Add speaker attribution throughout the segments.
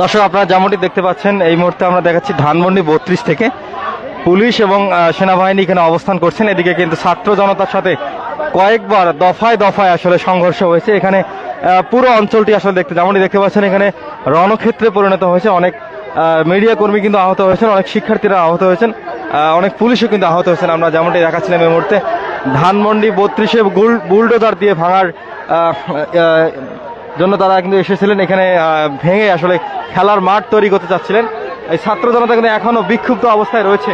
Speaker 1: দর্শক, আপনারা যেমনটি দেখতে পাচ্ছেন, এই মুহূর্তে আমরা দেখাচ্ছি ধানমন্ডি বত্রিশ থেকে। পুলিশ এবং সেনাবাহিনী এখানে অবস্থান করছেন। এদিকে কিন্তু ছাত্র জনতার সাথে কয়েকবার দফায় দফায় আসলে সংঘর্ষ হয়েছে। এখানে পুরো অঞ্চলটি আসলে দেখতে, যেমনটি দেখতে পাচ্ছেন, এখানে রণক্ষেত্রে পরিণত হয়েছে। অনেক মিডিয়া কর্মী কিন্তু আহত হয়েছেন, অনেক শিক্ষার্থীরা আহত হয়েছেন অনেক পুলিশও কিন্তু আহত হয়েছেন। আমরা যেমনটি দেখাচ্ছিলাম এই মুহূর্তে, ধানমন্ডি বত্রিশে বুলডোজার দিয়ে ভাঙার জন্য তারা কিন্তু এসেছিলেন, এখানে ভেঙে আসলে খেলার মাঠ তৈরি করতে চাচ্ছিলেন। এই ছাত্র জনতা কিন্তু এখনও বিক্ষুব্ধ অবস্থায় রয়েছে।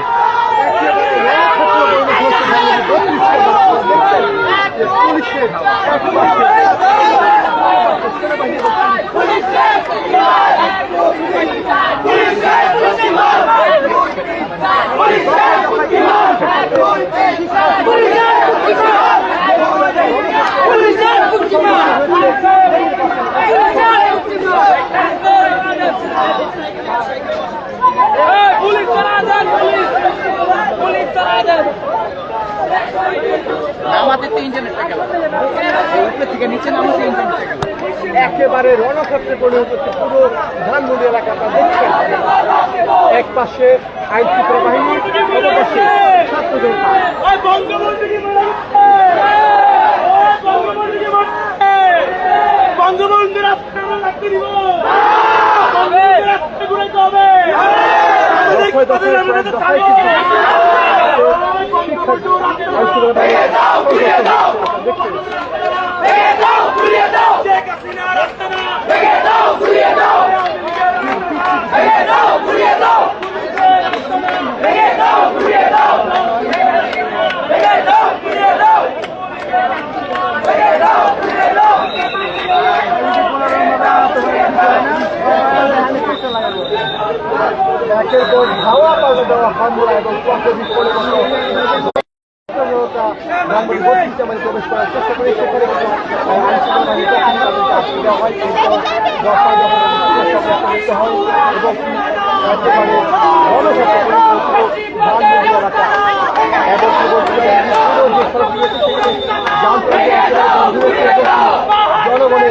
Speaker 2: পুলিশ চলা দেন পুলিশ। পুলিশ চলা দেন
Speaker 3: আমাদের তো ইন্টারনেটটা গেল উপরে থেকে নিচে নামাতে ইন্টারনেটটা গেল
Speaker 4: একেবারে রণক্ষেত্রে পরিণত হচ্ছে পুরো ধানমন্ডি এলাকাটা দেখছেন এক পাশে আইন শৃঙ্খলা বাহিনী অপর পাশে ছাত্র জনতা দফায় দফায়
Speaker 2: আমাদের
Speaker 4: দফায়! কিন্তু
Speaker 2: ওই বঙ্গবন্ধু রাস্তায়
Speaker 4: আইন শৃঙ্খলা বাহিনী দেখছেন
Speaker 2: শেখ হাসিনা রাস্তা না
Speaker 4: একের পর ধাওয়া পাল্টে দেওয়া হামলা এবং বত্রিশে মানে প্রবেশ করার চেষ্টা করে সেখানে দেওয়া হয় গণঘটে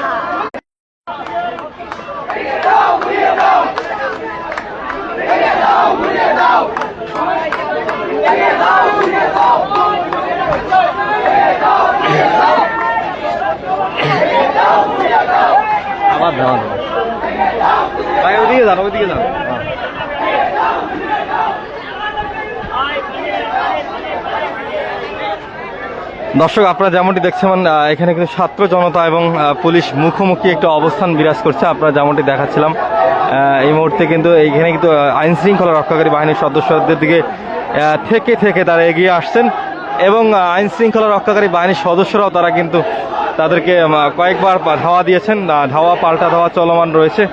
Speaker 1: আবার ধাওয়া ভাই ওদিকে যান ওইদিকে যান। দর্শক আপনারা যেমনটি দেখছেন এখানে কিন্তু ছাত্র জনতা এবং পুলিশ মুখোমুখি একটা অবস্থান বিরাজ করছে। আপনারা যেমনটি দেখাচ্ছিলাম এই মুহূর্তে কিন্তু এইখানে কিন্তু আইন শৃঙ্খলা রক্ষাকারী বাহিনীর সদস্যদের দিকে থেকে থেকে তারা এগিয়ে আসছেন এবং আইন শৃঙ্খলা রক্ষাকারী বাহিনীর সদস্যরাও তারা কিন্তু তাদেরকে কয়েকবার ধাওয়া দিয়েছেন ধাওয়া পাল্টা ধাওয়া চলমান রয়েছে।